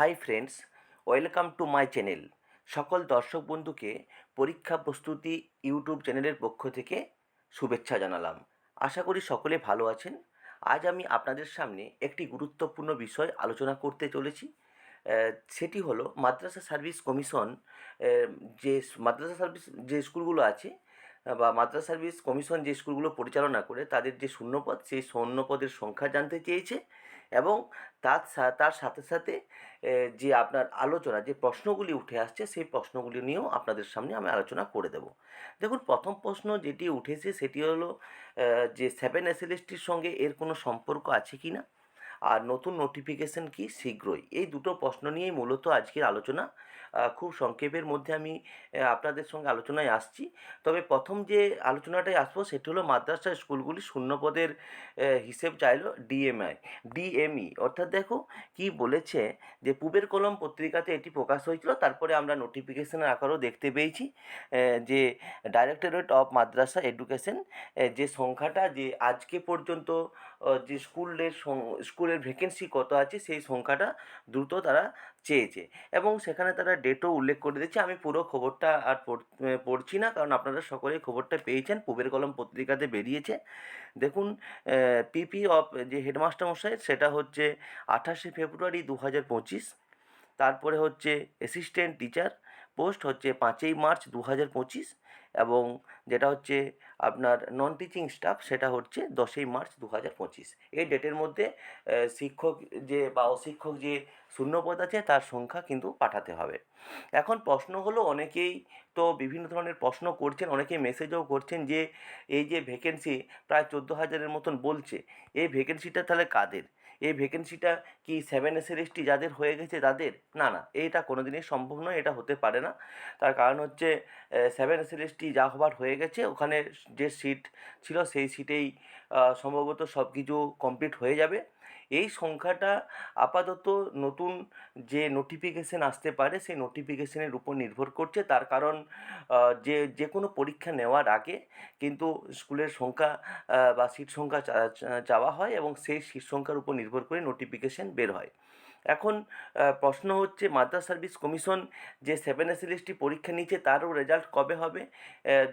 Hi friends welcome to my channel সকল দর্শক বন্ধুকে পরীক্ষা প্রস্তুতি ইউটিউব চ্যানেলের পক্ষ থেকে শুভেচ্ছা জানালাম। আশা করি সকলে ভালো আছেন। আজ আমি আপনাদের সামনে একটি গুরুত্বপূর্ণ বিষয় আলোচনা করতে চলেছি। সেটি হলো মাদ্রাসা সার্ভিস কমিশন যে মাদ্রাসা সার্ভিস যে স্কুলগুলো আছে, বা মাদ্রাসা সার্ভিস কমিশন যে স্কুলগুলো পরিচালনা করে, তাদের যে শূন্যপদ, সেই শূন্যপদের সংখ্যা জানতে চেয়েছে। এবং তার তার সাথে সাথে যে আপনার আলোচনা, যে প্রশ্নগুলি উঠে আসছে, সেই প্রশ্নগুলি নিয়েও আপনাদের সামনে আমি আলোচনা করে দেব। দেখুন, প্রথম প্রশ্ন যেটি উঠেছে সেটি হলো যে সেভেন এসএলএসটির সঙ্গে এর কোনো সম্পর্ক আছে কি না? আর নতুন নোটিফিকেশন কি? শীঘ্রই। এই দুটো প্রশ্ন নিয়েই মূলত আজকের আলোচনা। খুব সংক্ষেপের মধ্যে আমি আপনাদের সঙ্গে আলোচনায় আসছি। তবে প্রথম যে আলোচনাটায় আসব সেটি হলো মাদ্রাসা স্কুলগুলি শূন্যপদের হিসেব চাইলো ডিএমআই, ডিএমই। অর্থাৎ দেখো কি বলেছে যে পূবের কলম পত্রিকাতে এটি প্রকাশ হয়েছিল, তারপরে আমরা নোটিফিকেশনের আকারও দেখতে পেয়েছি যে ডাইরেক্টরেট অফ মাদ্রাসা এডুকেশন যে সংখ্যাটা, যে আজকে পর্যন্ত যে স্কুলের স্কুলের ভ্যাকেন্সি কত আছে, সেই সংখ্যাটা দ্রুত তারা চেয়েছে এবং সেখানে তারা ডেটও উল্লেখ করে দিয়েছে। আমি পুরো খবরটা আর পড়- পড়ছি না। কারণ আপনারা সকলেই খবরটা পেয়েছেন। পূবের কলম পত্রিকাতে বেরিয়েছে। দেখুন পিপি অফ যে হেডমাস্টার মশাই, সেটা হচ্ছে আঠাশে ফেব্রুয়ারি দু হাজার পঁচিশ। তারপরে হচ্ছে অ্যাসিস্ট্যান্ট টিচার পোস্ট হচ্ছে পাঁচই মার্চ দু হাজার পঁচিশ। এবং যেটা হচ্ছে আপনার নন টিচিং স্টাফ সেটা হচ্ছে দশই মার্চ দু হাজার পঁচিশ। এই ডেটের মধ্যে শিক্ষক যে বা অশিক্ষক যে শূন্যপদ আছে তার সংখ্যা কিন্তু পাঠাতে হবে। এখন প্রশ্ন হলো, অনেকেই তো বিভিন্ন ধরনের প্রশ্ন করছেন অনেকে মেসেজও করছেন যে, এই যে ভ্যাকেন্সি প্রায় চোদ্দ হাজারের মতন বলছে, এই ভ্যাকেন্সিটা তাহলে কাদের? এই ভ্যাকেন্সিটা কি সেভেন এস এসটি যাদের হয়ে গেছে তাদের? না না, এটা কোনো দিনই সম্ভব নয়, এটা হতে পারে না। তার কারণ হচ্ছে সেভেন এস এসটি যা হবার হয়ে গেছে, ওখানে যে সিট ছিল, সেই সিটেই সম্ভবত সব কিছু কমপ্লিট হয়ে যাবে। এই সংখ্যাটা আপাতত নতুন যে নোটিফিকেশান আসতে পারে, সেই নোটিফিকেশানের উপর নির্ভর করছে। তার কারণ যে যে কোনো পরীক্ষা নেওয়ার আগে কিন্তু স্কুলের সংখ্যা বা সিট সংখ্যা চাওয়া হয় এবং সেই সিট সংখ্যার উপর নির্ভর করে নোটিফিকেশান বের হয়। এখন প্রশ্ন হচ্ছে মাদ্রাস সার্ভিস কমিশন যে সেভেন এসএলএসটি পরীক্ষা নিচ্ছে তারও রেজাল্ট কবে হবে?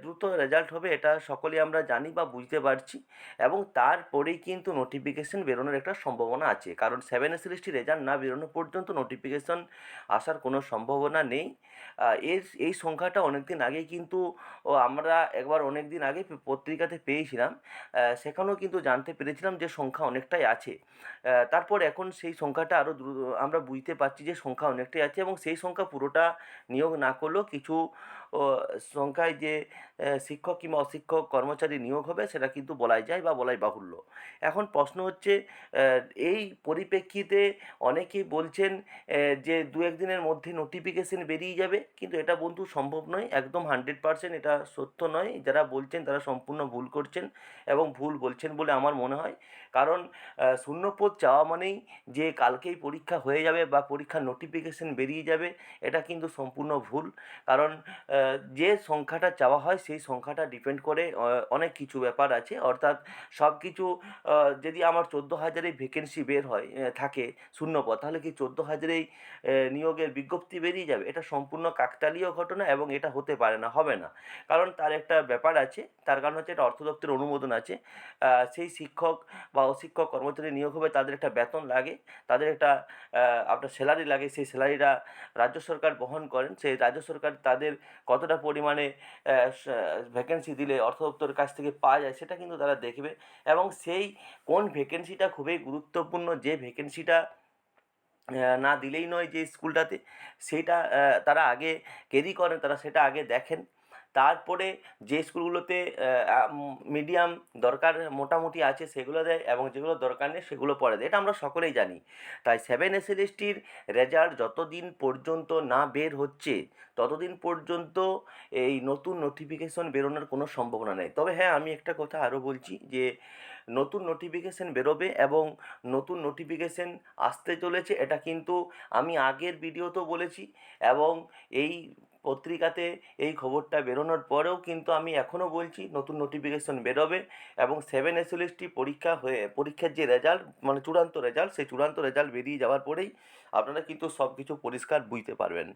দ্রুত রেজাল্ট হবে এটা সকলেই আমরা জানি বা বুঝতে পারছি এবং তারপরেই কিন্তু নোটিফিকেশন বেরোনোর একটা সম্ভাবনা আছে। কারণ সেভেন এসএলএসটি রেজাল্ট না বেরোনো পর্যন্ত নোটিফিকেশন আসার কোনো সম্ভাবনা নেই। এর, এই সংখ্যাটা অনেক দিন আগেই কিন্তু আমরা একবার অনেক দিন আগে পত্রিকাতে পেয়েছিলাম। সেখানেও কিন্তু জানতে পেরেছিলাম যে সংখ্যা অনেকটাই আছে। তারপর এখন সেই সংখ্যাটা আরও আমরা বুঝতে পারছি যে সংখ্যা অনেকটাই আছে এবং সেই সংখ্যা পুরোটা নিয়োগ না করলেও কিছু সংখ্যায় যে শিক্ষক কিংবা অশিক্ষক কর্মচারী নিয়োগ হবে, সেটা কিন্তু বলাই যায় বা বলাই বাহুল্য। এখন প্রশ্ন হচ্ছে এই পরিপ্রেক্ষিতে অনেকেই বলছেন যে দু একদিনের মধ্যে নোটিফিকেশন বেরিয়ে যাবে, কিন্তু এটা বন্ধু সম্ভব নয়, একদম হান্ড্রেড পারসেন্ট এটা সত্য নয়। যারা বলছেন, তারা সম্পূর্ণ ভুল করছেন এবং ভুল বলছেন বলে আমার মনে হয়। কারণ শূন্যপদ চাওয়া মানেই যে কালকেই পরীক্ষা হয়ে যাবে বা পরীক্ষার নোটিফিকেশন বেরিয়ে যাবে, এটা কিন্তু সম্পূর্ণ ভুল। কারণ যে সংখ্যাটা চাওয়া হয় সেই সংখ্যাটা ডিপেন্ড করে অনেক কিছু ব্যাপার আছে। অর্থাৎ সব কিছু যদি আমার চোদ্দ হাজারেই ভ্যাকেন্সি বের হয় থাকে শূন্যপদ, তাহলে কি চোদ্দ হাজারেই নিয়োগের বিজ্ঞপ্তি বেরিয়ে যাবে? এটা সম্পূর্ণ কাকতালীয় ঘটনা এবং এটা হতে পারে না, হবে না। কারণ তার একটা ব্যাপার আছে, তার কারণ হচ্ছে এটা অর্থ দপ্তরের অনুমোদন আছে। সেই শিক্ষক বা অশিক্ষক কর্মচারী নিয়োগ হবে, তাদের একটা বেতন লাগে, তাদের একটা আপনার স্যালারি লাগে, সেই স্যালারিটা রাজ্য সরকার বহন করেন, সেই রাজ্য সরকার তাদের কতটা পরিমাণে ভ্যাকেন্সি দিলে অর্থ দপ্তরের কাছ থেকে পাওয়া যায় সেটা কিন্তু তারা দেখবে এবং সেই কোন ভ্যাকেন্সিটা খুবই গুরুত্বপূর্ণ যে ভ্যাকেন্সিটা না দিলেই নয় যে স্কুলটাতে সেটা তারা আগে ক্যারি করেন, তারা সেটা আগে দেখেন। তারপরে যে স্কুলগুলোতে মিডিয়াম দরকার মোটামুটি আছে সেগুলো দেয় এবং যেগুলো দরকার নেই সেগুলো পরে দেয়। এটা আমরা সকলেই জানি। তাই সেভেন এস এল এসটির রেজাল্ট যতদিন পর্যন্ত না বের হচ্ছে, ততদিন পর্যন্ত এই নতুন নোটিফিকেশন বেরোনোর কোনো সম্ভাবনা নেই। তবে হ্যাঁ আমি একটা কথা আরও বলছি যে, নতুন নোটিফিকেশন বেরোবে এবং নতুন নোটিফিকেশন আসতে চলেছে, এটা কিন্তু আমি আগের ভিডিওতেও বলেছি এবং এই পত্রিকাতে এই খবরটা বেরোনোর পরেও কিন্তু আমি এখনও বলছি, নতুন নোটিফিকেশন বেরোবে এবং সেভেন এসএলএসটি পরীক্ষা হয়ে, পরীক্ষার যে রেজাল্ট মানে চূড়ান্ত রেজাল্ট সেই চূড়ান্ত রেজাল্ট বেরিয়ে যাওয়ার পরেই আপনারা কিন্তু সব কিছু পরিষ্কার বুঝতে পারবেন।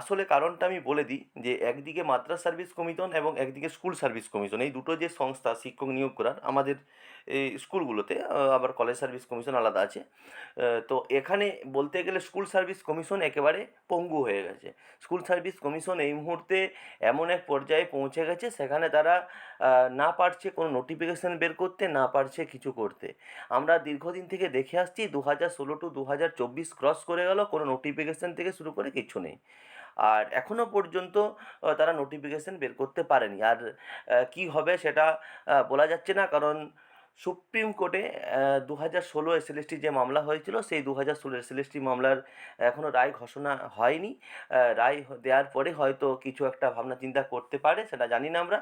আসলে কারণটা আমি বলে দিই যে, একদিকে মাদ্রাস সার্ভিস কমিশন এবং একদিকে স্কুল সার্ভিস কমিশন এই দুটো যে সংস্থা শিক্ষক নিয়োগ করার, আমাদের এই স্কুলগুলোতে আবার কলেজ সার্ভিস কমিশন আলাদা আছে। তো এখানে বলতে গেলে স্কুল সার্ভিস কমিশন একেবারে পঙ্গু হয়ে গেছে। স্কুল সার্ভিস কমিশন এই মুহূর্তে এমন এক পর্যায়ে পৌঁছে গেছে, সেখানে তারা না পারছে কোনো নোটিফিকেশান বের করতে, না পারছে কিছু করতে। আমরা দীর্ঘদিন থেকে দেখে আসছি দু হাজার ষোলো টু দু হাজার চব্বিশ ক্রস করে গেল, কোনো নোটিফিকেশান থেকে শুরু করে কিছু নেই। আর এখনও পর্যন্ত তারা নোটিফিকেশান বের করতে পারেনি। আর কী হবে সেটা বলা যাচ্ছে না, কারণ সুপ্রিম কোর্টে দু হাজার ষোলো এসএলএসটি যে মামলা হয়েছিল, সেই দু হাজার ষোলো এসএলএসটি মামলার এখনও রায় ঘোষণা হয়নি। রায় দেওয়ার পরে হয়তো কিছু একটা ভাবনা চিন্তা করতে পারে, সেটা জানি না আমরা।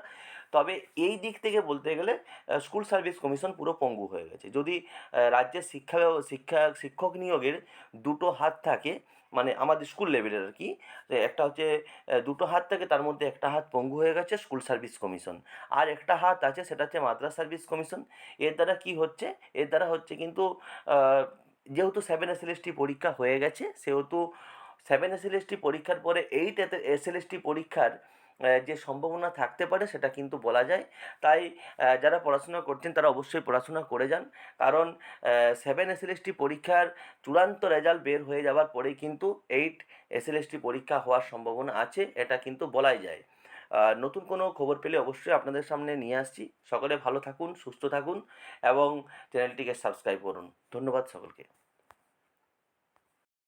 তবে এই দিক থেকে বলতে গেলে স্কুল সার্ভিস কমিশন পুরো পঙ্গু হয়ে গেছে। যদি রাজ্যের শিক্ষা শিক্ষা শিক্ষক নিয়োগের দুটো হাত থাকে মানে আমাদের স্কুল লেভেলের আর কি একটা হচ্ছে দুটো হাত থাকে তার মধ্যে একটা হাত পঙ্গু হয়ে গেছে স্কুল সার্ভিস কমিশন আর একটা হাত আছে, সেটা হচ্ছে মাদ্রাস সার্ভিস কমিশন এর দ্বারা কি হচ্ছে? এর দ্বারা হচ্ছে কিন্তু যেহেতু সেভেন এসএলএসটি পরীক্ষা হয়ে গেছে, সেহেতু সেভেন এসএলএসটি পরীক্ষার পরে এইট এসএলএসটি পরীক্ষার যে সম্ভাবনা থাকতে পারে সেটা কিন্তু বলা যায়। তাই যারা পড়াশোনা করছেন তারা অবশ্যই পড়াশোনা করে যান। কারণ সেভেন এসএলএসটি পরীক্ষার চূড়ান্ত রেজাল্ট বের হয়ে যাওয়ার পরেই কিন্তু এইট এসএলএসটি পরীক্ষা হওয়ার সম্ভাবনা আছে, এটা কিন্তু বলাই যায়। নতুন কোনো খবর পেলে অবশ্যই আপনাদের সামনে নিয়ে আসছি। সকলে ভালো থাকুন, সুস্থ থাকুন এবং চ্যানেলটিকে সাবস্ক্রাইব করুন। ধন্যবাদ সকলকে।